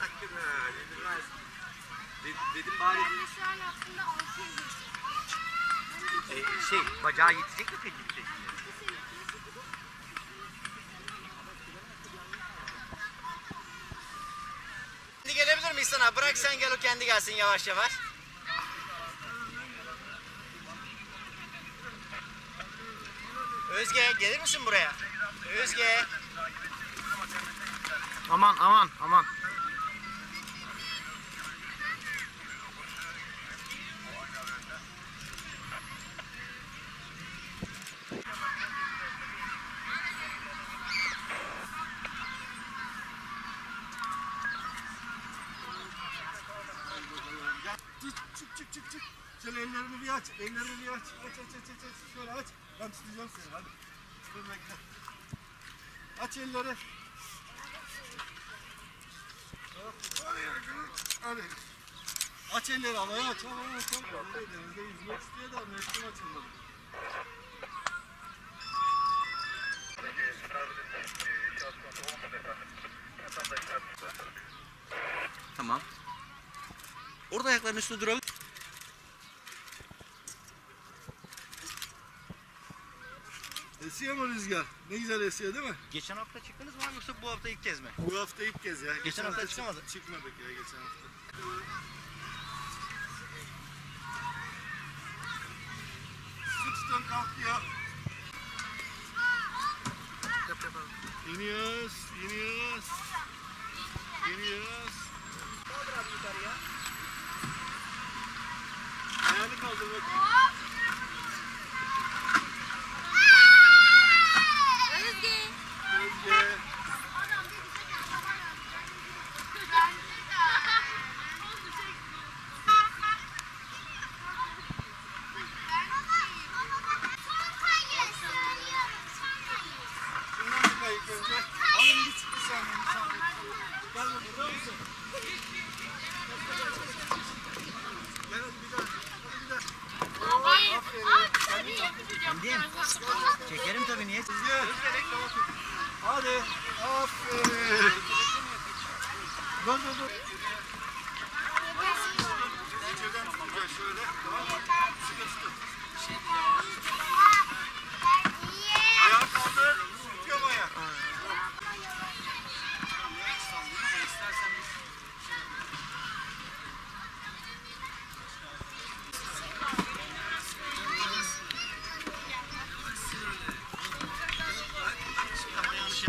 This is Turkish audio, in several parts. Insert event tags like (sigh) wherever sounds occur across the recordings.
hakkım ya. Yenilmez. De- dedim bari Ben şu an aslında 6 yıl e, şey bacağı yetecek mi peki bir şekilde? Kendi gelebilir miyiz sana? Bırak sen gel o kendi gelsin yavaş yavaş. Özge gelir misin buraya? Özge. Aman aman aman. Çık çık çık çık. Şöyle ellerini bir aç. Ellerini bir aç. Aç aç aç aç. aç. Şöyle aç. Ben tutacağım seni hadi. Dur bekle. Aç elleri. Hadi. Aç elleri havaya aç. Havaya aç. Vallahi denizde yüzmek istiyor da mevsim açılmadı. Tamam. Orada ayaklarının üstünde duralım. Esiyor mu rüzgar? Ne güzel esiyor değil mi? Geçen hafta çıktınız mı yoksa bu hafta ilk kez mi? Bu hafta ilk kez ya. Geçen hafta çık- çıkamadı. Çıkmadık ya geçen hafta. Sık tutun kalkıyor. İniyoruz, iniyoruz. İniyoruz. Kaldır bakayım. Özge. Özge. Şundan bir kayık önce. Alın bir çık bir saniye, bir saniye. Gel burada mısın? Gel hadi bir daha. Hadi bir daha. Aferin. Kendim. Çekerim tabii niye? Gel. Hadi. Aferin. Dur. Zincirden tutacağız şöyle. Tamam mı?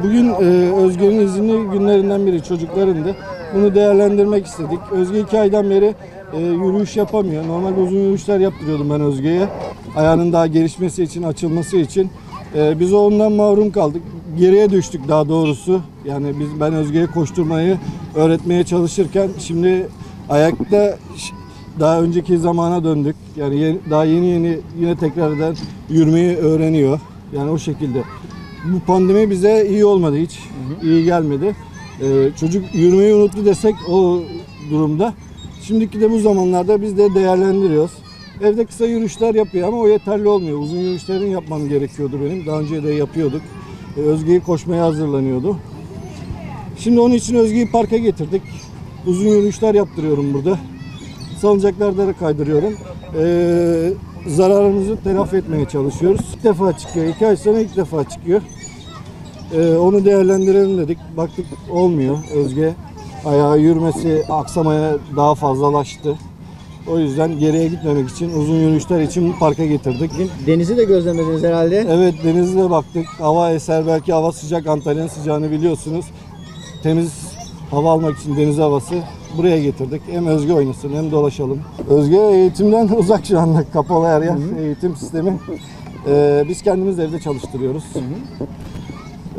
Bugün e, Özge'nin izinli günlerinden biri çocuklarındı. Bunu değerlendirmek istedik. Özge iki aydan beri e, yürüyüş yapamıyor. Normalde uzun yürüyüşler yaptırıyordum ben Özge'ye. Ayağının daha gelişmesi için, açılması için. E, biz ondan mahrum kaldık. Geriye düştük daha doğrusu. Yani biz ben Özge'ye koşturmayı öğretmeye çalışırken şimdi ayakta daha önceki zamana döndük. Yani yeni- daha yeni yeni yine tekrardan yürümeyi öğreniyor. Yani o şekilde. Bu pandemi bize iyi olmadı hiç. iyi gelmedi. Ee, çocuk yürümeyi unuttu desek o durumda. Şimdiki de bu zamanlarda biz de değerlendiriyoruz. Evde kısa yürüyüşler yapıyor ama o yeterli olmuyor. Uzun yürüyüşlerin yapmam gerekiyordu benim. Daha önce de yapıyorduk. Ee, Özge'yi koşmaya hazırlanıyordu. Şimdi onun için Özge'yi parka getirdik. Uzun yürüyüşler yaptırıyorum burada. Salıncaklarda da kaydırıyorum. Ee, zararımızı telafi etmeye çalışıyoruz. İlk defa çıkıyor. İki ay sonra ilk defa çıkıyor. Ee, onu değerlendirelim dedik. Baktık olmuyor. Özge ayağı yürümesi aksamaya daha fazlalaştı. O yüzden geriye gitmemek için uzun yürüyüşler için parka getirdik. Denizi de gözlemlediniz herhalde. Evet denize baktık. Hava eser belki hava sıcak. Antalya'nın sıcağını biliyorsunuz. Temiz hava almak için deniz havası buraya getirdik. Hem Özge oynasın hem dolaşalım. Özge eğitimden (laughs) uzak şu anda kapalı her yer eğitim sistemi. Ee, biz kendimiz evde çalıştırıyoruz.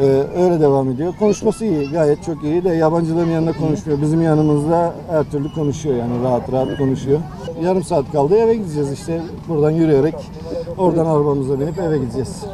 Ee, öyle devam ediyor. Konuşması iyi, gayet çok iyi de yabancıların yanında konuşmuyor. Bizim yanımızda her türlü konuşuyor yani rahat rahat konuşuyor. Yarım saat kaldı eve gideceğiz işte buradan yürüyerek oradan arabamıza binip eve gideceğiz.